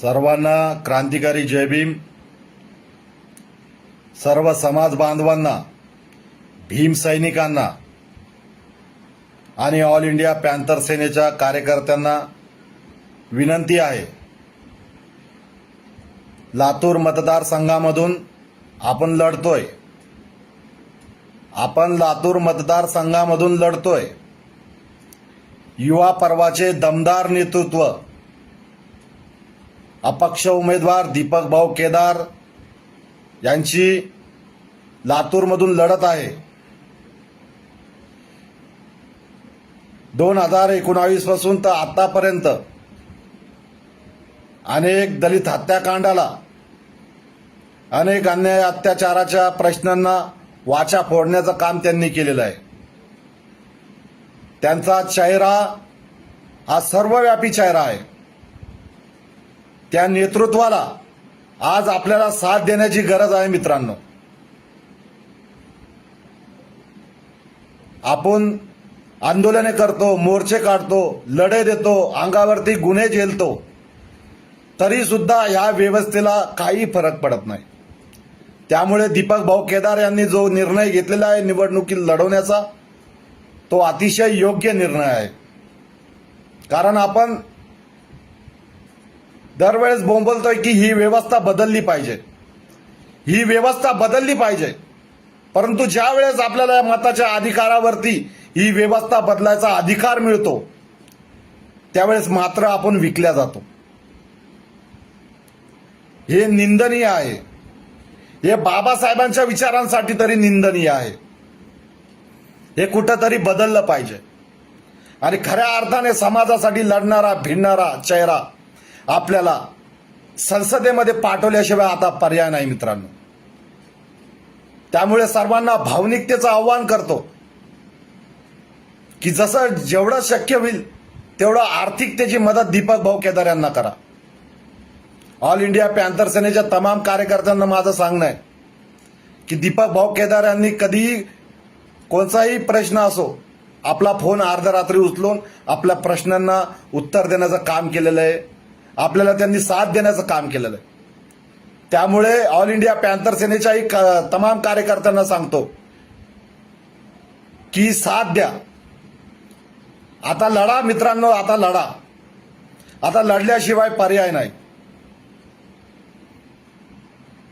सर्वांना क्रांतिकारी जय भीम. सर्व समाज बांधवांना भीम सैनिकांना आणि ऑल इंडिया पॅन्थर सेनेच्या कार्यकर्त्यांना विनंती आहे. लातूर मतदारसंघामधून आपण लढतोय. आपण लातूर मतदारसंघामधून लढतोय. युवा पर्वाचे दमदार नेतृत्व अपक्ष उमेदवार दीपक भाऊ केदार यांची लातूरमधून लढत आहे. दोन हजार एकोणावीसपासून तर आतापर्यंत अनेक दलित हत्याकांडाला अनेक अन्याय अत्याचाराच्या प्रश्नांना वाचा फोडण्याचं काम त्यांनी केलेलं आहे. त्यांचा चेहरा हा सर्वव्यापी चेहरा आहे. त्या नेतृत्वाला आज आपल्याला साथ देण्याची गरज आहे मित्रांनो. आपण आंदोलने करतो मोर्चे काढतो लढे देतो अंगावरती गुन्हे झेलतो तरी सुद्धा या व्यवस्थेला काही फरक पडत नाही. त्यामुळे दीपक भाऊ केदार यांनी जो निर्णय घेतलेला आहे निवडणुकीत लढवण्याचा तो अतिशय योग्य निर्णय आहे. कारण आपण दरवेळेस बोंबलतोय की ही व्यवस्था बदलली पाहिजे. ही व्यवस्था बदलली पाहिजे. परंतु ज्या वेळेस आपल्याला या मताच्या अधिकारावरती ही व्यवस्था बदलायचा अधिकार मिळतो त्यावेळेस मात्र आपण विकल्या जातो. हे निंदनीय आहे. हे बाबासाहेबांच्या विचारांसाठी तरी निंदनीय आहे. हे कुठंतरी बदललं पाहिजे. आणि खऱ्या अर्थाने समाजासाठी लढणारा भिडणारा चेहरा आपल्याला संसदेमध्ये पाठवल्याशिवाय आता पर्याय नाही मित्रांनो. त्यामुळे सर्वांना भावनिकतेचं आव्हान करतो. की जसं जेवढं शक्य होईल तेवढं आर्थिकतेची मदत दीपक भाऊ केदार यांना करा. ऑल इंडिया पॅन्थर सेनेच्या तमाम कार्यकर्त्यांना माझं सांगणं आहे की दीपक भाऊ केदार यांनी कधीही कोणताही प्रश्न असो आपला फोन अर्ध्या रात्री उचलून आपल्या प्रश्नांना उत्तर देण्याचं काम केलेलं आहे. आपल्याला त्यांनी साथ देण्याचं काम केलेलं आहे. त्यामुळे ऑल इंडिया पॅन्थर सेनेच्याही तमाम कार्यकर्त्यांना सांगतो की साथ द्या. आता लढा मित्रांनो आता लढा. आता लढल्याशिवाय पर्याय नाही.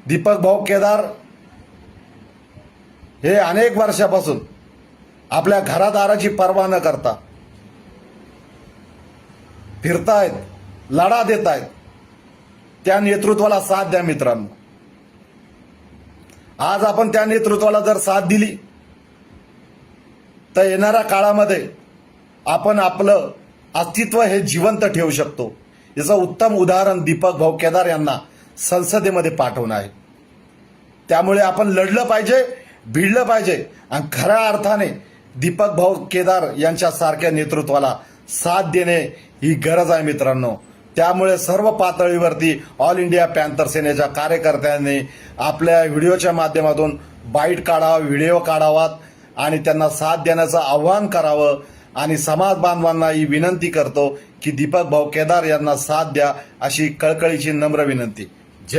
दीपक भाऊ केदार हे अनेक वर्षापासून आपल्या घरादाराची पर्वा न करता फिरतायत. लढा देत आहेत. त्या नेतृत्वाला साथ द्या मित्रांनो. आज आपण त्या नेतृत्वाला जर साथ दिली तर येणाऱ्या काळामध्ये आपण आपलं अस्तित्व हे जिवंत ठेवू शकतो. याचं उत्तम उदाहरण दीपक भाऊ केदार यांना संसदेमध्ये पाठवणं आहे. त्यामुळे आपण लढलं पाहिजे भिडलं पाहिजे आणि खऱ्या अर्थाने दीपक भाऊ केदार यांच्यासारख्या नेतृत्वाला साथ देणे ही गरज आहे मित्रांनो. त्यामुळे सर्व पातळीवरती ऑल इंडिया पॅन्थर सेनेच्या कार्यकर्त्यांनी आपल्या व्हिडिओच्या माध्यमातून बाईट काढावा व्हिडिओ काढावात आणि त्यांना साथ देण्याचं आव्हान करावं. आणि समाज बांधवांना ही विनंती करतो की दीपक भाऊ केदार यांना साथ द्या अशी कळकळीची नम्र विनंती.